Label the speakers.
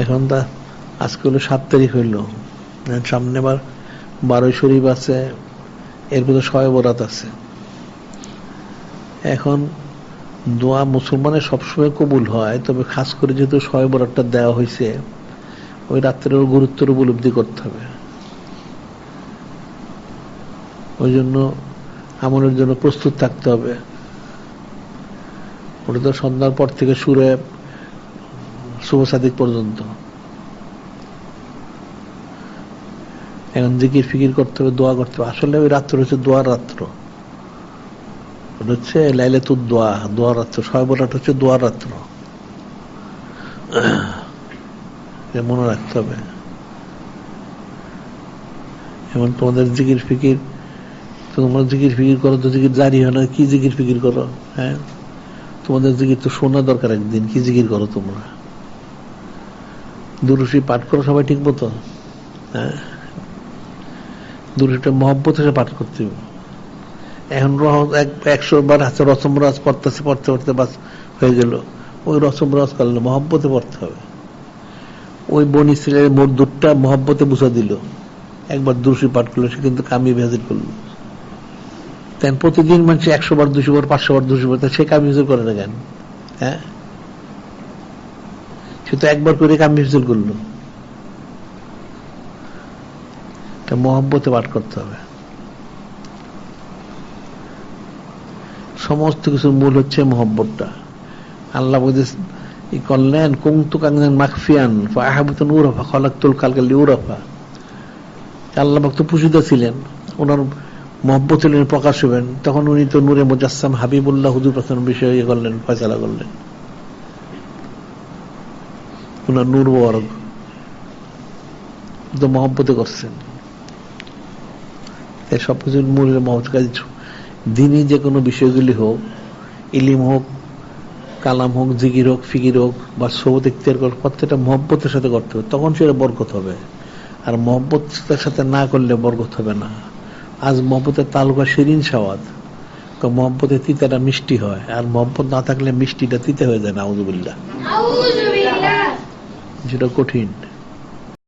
Speaker 1: এখন তা আজকে হলো সাত তারিখ হইল। সামনে আবার বারোই শরীফ আছে এর ভিতরে শয়ে বরাত আছে। এখন দোয়া মুসলমানের সবসময় কবুল হয়, তবে খাস করে যেহেতু শয়ে বরাতটা দেওয়া হয়েছে ওই রাত্রের গুরুত্বের উপলব্ধি করতে হবে। ওই জন্য আমলের জন্য প্রস্তুত থাকতে হবে। ওটা তো সন্ধ্যার পর থেকে সুরে শুভ সাদিক পর্যন্ত। এখন জিকির ফিকির করতে হবে, দোয়া করতে হবে। আসলে ওই রাত্র হচ্ছে দোয়ার রাত্র। হচ্ছে লাইলে তুর দোয়া, দোয়ার রাত্র। বলাট হচ্ছে দোয়ার রাত্র। মনে রাখতে হবে। এমন তোমাদের জিকির ফিকির তো তোমরা জিকির ফিকির করো তো জিকির জারি হয় না, কি জিকির ফিকির করো হ্যাঁ? তোমাদের জিকির তো শোনা দরকার একদিন, কি জিকির করো তোমরা? দুরুশি পাঠ করো সবাই ঠিক মতো? হ্যাঁ? মহব্বত হিসেবে পাঠ করতে হবে। এখন একশো বার হাতে রসমরাজ পড়তেছে, পড়তে পড়তে বাস হয়ে গেল। ওই রসম রসমরাজ করলে মহব্বতে পড়তে হবে। ওই বনি ছেলের মোট মহব্বতে বুঝা দিল। একবার দুরুশি পাঠ করল, সে কিন্তু কামিয়ে ভেজির করল। তেন প্রতিদিন মানুষ একশো বার, দুশো বার, পাঁচশো বার, দুশো বার সে কামি হিজুল করে না কেন? হ্যাঁ? সে তো একবার করে কামি হিজুল করল। এটা মহব্বতে পাঠ করতে হবে। সমস্ত কিছুর মূল হচ্ছে মহব্বতটা। আল্লাহ বলতে করলেন কুমতু কাংজান মাকফিয়ান আহাবুতন উরফা খলাক্তুল কালকালি উরফা আল্লাহ ভক্ত পুষিত ছিলেন, ওনার মহব্বত প্রকাশ হবেন। তখন উনি তো নূরে মুজাসসাম হাবিবুল্লাহ হুজুর প্রথম বিষয়ে ইয়ে করলেন, ফয়সালা করলেন। ওনার নূর বরগ তো মহব্বতে করছেন। এই সবকিছুর মূল মহব্বত কাজ দিনই যে কোনো বিষয়গুলি হোক, ইলিম হোক, কালাম হোক জিগির হোক, ফিকির হোক, বা সবত ইখতিয়ার হোক প্রত্যেকটা মহব্বতের সাথে করতে হবে। তখন সেটা বরকত হবে। আর মহব্বতের সাথে না করলে বরকত হবে না। আজ মহব্বতের তালুকা শিরিন সাওয়াদ তো মহব্বতের তিতাটা মিষ্টি হয়। আর মহব্বত না থাকলে মিষ্টিটা তিতে হয়ে যায় না আউজুবিল্লাহ যেটা কঠিন